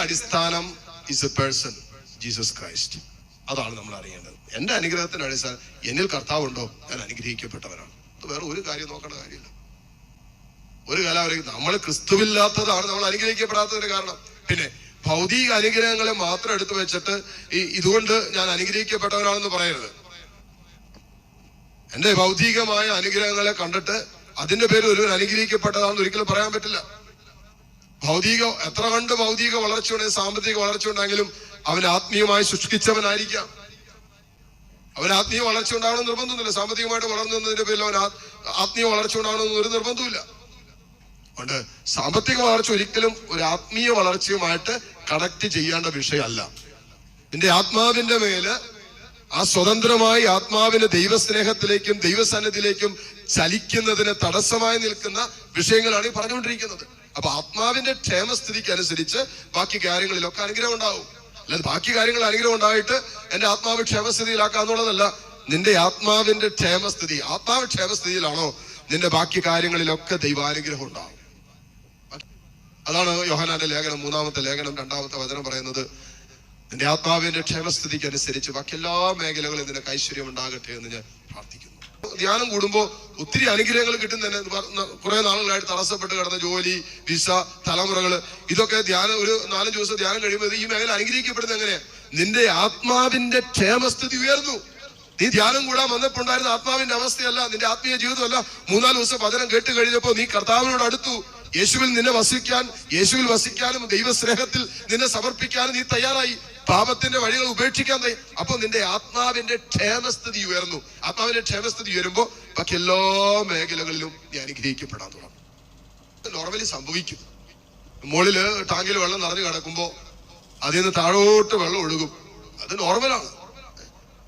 അനുഗ്രഹങ്ങളുടെ അടിസ്ഥാനം is a person Jesus Christ അതാണ് നമ്മൾ അറിയേണ്ടത്. എന്റെ അനുഗ്രഹത്തിന്റെ അടിസ്ഥാനം എന്നിൽ കർത്താവുണ്ടോ ഞാൻ അനുഗ്രഹിക്കപ്പെട്ടവനാണ്. അത് വേറെ ഒരു കാര്യം നോക്കേണ്ട കാര്യമില്ല. ഒരു കാലം അവർ നമ്മൾ ക്രിസ്തുവില്ലാത്തതാണ് നമ്മൾ അനുഗ്രഹിക്കപ്പെടാത്തതിന്റെ കാരണം. പിന്നെ ഭൗതിക അനുഗ്രഹങ്ങളെ മാത്രം എടുത്തു വെച്ചിട്ട് ഈ ഇതുകൊണ്ട് ഞാൻ അനുഗ്രഹിക്കപ്പെട്ടവനാണെന്ന് പറയരുത്. എന്റെ ഭൗതികമായ അനുഗ്രഹങ്ങളെ കണ്ടിട്ട് അതിന്റെ പേര് ഒരു അനുഗ്രഹിക്കപ്പെട്ടതാണെന്ന് ഒരിക്കലും പറയാൻ പറ്റില്ല. ഭൗതിക എത്ര കണ്ട് ഭൗതിക വളർച്ച ഉണ്ടെങ്കിൽ സാമ്പത്തിക വളർച്ച ഉണ്ടെങ്കിലും അവൻ ആത്മീയമായി ശുഷ്കിച്ചവനായിരിക്കാം അവൻ ആത്മീയ വളർച്ച ഉണ്ടാവണം നിർബന്ധമൊന്നുമില്ല. സാമ്പത്തികമായിട്ട് വളർന്നു വന്നതിന്റെ പേരിൽ അവൻ ആത്മീയ വളർച്ച ഉണ്ടാവണമെന്ന് ഒരു നിർബന്ധമില്ല അതുകൊണ്ട് സാമ്പത്തിക വളർച്ച ഒരിക്കലും ഒരു ആത്മീയ വളർച്ചയുമായിട്ട് കണക്ട് ചെയ്യേണ്ട വിഷയമല്ല. നിന്റെ ആത്മാവിന്റെ മേൽ ആ സ്വതന്ത്രമായി ആത്മാവിന് ദൈവസ്നേഹത്തിലേക്കും ദൈവസന്നിധിയിലേക്കും ചലിക്കുന്നതിന് തടസ്സമായി നിൽക്കുന്ന വിഷയങ്ങളാണ് ഈ പറഞ്ഞുകൊണ്ടിരിക്കുന്നത്. അപ്പൊ ആത്മാവിന്റെ ക്ഷേമസ്ഥിതിക്ക് അനുസരിച്ച് ബാക്കി കാര്യങ്ങളിലൊക്കെ അനുഗ്രഹം ഉണ്ടാവും. അല്ലാതെ ബാക്കി കാര്യങ്ങൾ അനുഗ്രഹം ഉണ്ടായിട്ട് എന്റെ ആത്മാവ് ക്ഷേമസ്ഥിതിയിലാക്കാന്നുള്ളതല്ല നിന്റെ ആത്മാവിന്റെ ക്ഷേമസ്ഥിതി ആത്മാവ് ക്ഷേമസ്ഥിതിയിലാണോ? നിന്റെ ബാക്കി കാര്യങ്ങളിലൊക്കെ ദൈവാനുഗ്രഹം ഉണ്ടാവും. അതാണ് യോഹനാന്റെ ലേഖനം മൂന്നാമത്തെ ലേഖനം രണ്ടാമത്തെ വചനം പറയുന്നത്. നിന്റെ ആത്മാവിന്റെ ക്ഷേമസ്ഥിതിക്ക് അനുസരിച്ച് ബാക്കി എല്ലാ മേഖലകളിലും നിനക്ക് ഐശ്വര്യം ഉണ്ടാകട്ടെ എന്ന് ഞാൻ പ്രാർത്ഥിക്കുന്നു. ധ്യാനം കൂടുമ്പോൾ ഒത്തിരി അനുഗ്രഹങ്ങൾ കിട്ടും തന്നെ കുറെ നാളുകളായിട്ട് തടസ്സപ്പെട്ട് കിടന്ന ജോലി വിസ തലമുറകൾ ഇതൊക്കെ ധ്യാനം ഒരു നാലഞ്ച് ദിവസം ധ്യാനം കഴിയുമ്പോൾ ഈ മേഖല അനുഗ്രഹിക്കപ്പെടുന്നത് എങ്ങനെയാ? നിന്റെ ആത്മാവിന്റെ ക്ഷേമസ്ഥിതി ഉയർന്നു. നീ ധ്യാനം കൂടാൻ വന്നപ്പോണ്ടായിരുന്ന ആത്മാവിന്റെ അവസ്ഥയല്ല നിന്റെ ആത്മീയ ജീവിതമല്ല. മൂന്നാൽ ദിവസം വചനം കേട്ട് കഴിഞ്ഞപ്പോ നീ കർത്താവിനോട് അടുത്തു. യേശുവിൽ നിന്നെ വസിക്കാൻ യേശുവിൽ വസിക്കാനും ദൈവസ്നേഹത്തിൽ നിന്നെ സമർപ്പിക്കാനും നീ തയ്യാറായി. പാപത്തിന്റെ വഴികൾ ഉപേക്ഷിക്കാൻ തയ്യ അപ്പൊ നിന്റെ ആത്മാവിന്റെ ക്ഷേമസ്ഥിതി ഉയർന്നു. ആത്മാവിന്റെ ക്ഷേമസ്ഥിതി ഉയരുമ്പോ ബാക്കി എല്ലാ മേഖലകളിലും നീ അനുഗ്രഹിക്കപ്പെടാൻ തുടങ്ങും. നോർമലി സംഭവിക്കും. മുകളിൽ ടാങ്കിൽ വെള്ളം നിറഞ്ഞു കിടക്കുമ്പോ അതിൽ നിന്ന് താഴോട്ട് വെള്ളം ഒഴുകും. അത് നോർമലാണ്.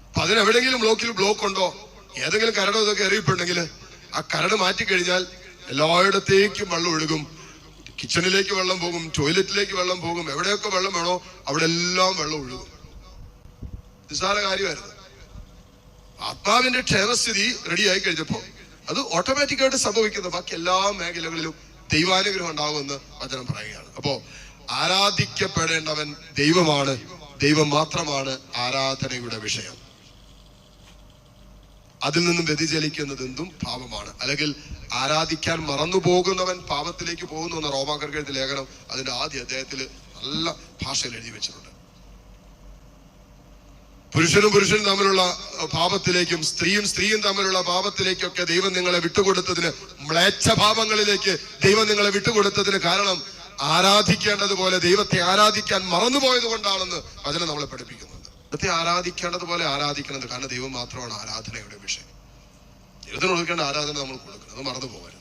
അപ്പൊ അതിനെവിടെങ്കിലും ബ്ലോക്കിൽ ബ്ലോക്ക് ഉണ്ടോ? ഏതെങ്കിലും കരടോ ഇതൊക്കെ എറിയപ്പെടുന്നെങ്കിൽ ആ കരട് മാറ്റി കഴിഞ്ഞാൽ എല്ലായിടത്തേക്കും വെള്ളം ഒഴുകും. കിച്ചണിലേക്ക് വെള്ളം പോകും ടോയ്ലറ്റിലേക്ക് വെള്ളം പോകും എവിടെയൊക്കെ വെള്ളം വേണോ അവിടെ എല്ലാം വെള്ളം ഒഴുകും. നിസ്സാര കാര്യമായിരുന്നു. ആത്മാവിന്റെ ക്ഷേമസ്ഥിതി റെഡിയായി കഴിഞ്ഞപ്പോ അത് ഓട്ടോമാറ്റിക്കായിട്ട് സംഭവിക്കുന്നത് ബാക്കി എല്ലാ മേഖലകളിലും ദൈവാനുഗ്രഹം ഉണ്ടാകുമെന്ന് വചനം പറയുകയാണ്. അപ്പോ ആരാധിക്കപ്പെടേണ്ടവൻ ദൈവമാണ്. ദൈവം മാത്രമാണ് ആരാധനയുടെ വിഷയം. അതിൽ നിന്നും വ്യതിചലിക്കുന്നത് എന്തും പാപമാണ്. അല്ലെങ്കിൽ ആരാധിക്കാൻ മറന്നു പോകുന്നവൻ പാപത്തിലേക്ക് പോകുന്നു എന്ന റോമാക്കർക്ക് എഴുതിയ ലേഖനം അതിന്റെ ആദ്യ അദ്ദേഹത്തിൽ നല്ല ഭാഷയിൽ എഴുതി വെച്ചിട്ടുണ്ട്. പുരുഷനും പുരുഷനും തമ്മിലുള്ള പാപത്തിലേക്കും സ്ത്രീയും സ്ത്രീയും തമ്മിലുള്ള പാപത്തിലേക്കൊക്കെ ദൈവം നിങ്ങളെ വിട്ടുകൊടുത്തതിന് മ്ലേച്ഛഭാവങ്ങളിലേക്ക് ദൈവം നിങ്ങളെ വിട്ടുകൊടുത്തതിന് കാരണം ആരാധിക്കേണ്ടതുപോലെ ദൈവത്തെ ആരാധിക്കാൻ മറന്നുപോയത് കൊണ്ടാണെന്ന് അതിനെ നമ്മളെ പഠിപ്പിക്കുന്നുണ്ട് ദൈവത്തെ ആരാധിക്കേണ്ടതുപോലെ ആരാധിക്കണത് കാരണം ദൈവം മാത്രമാണ് ആരാധനയുടെ വിഷയം. ദൈവത്തിന് കൊടുക്കേണ്ട ആരാധന നമ്മൾ കൊടുക്കണം. അത് മറന്നു പോകരുത്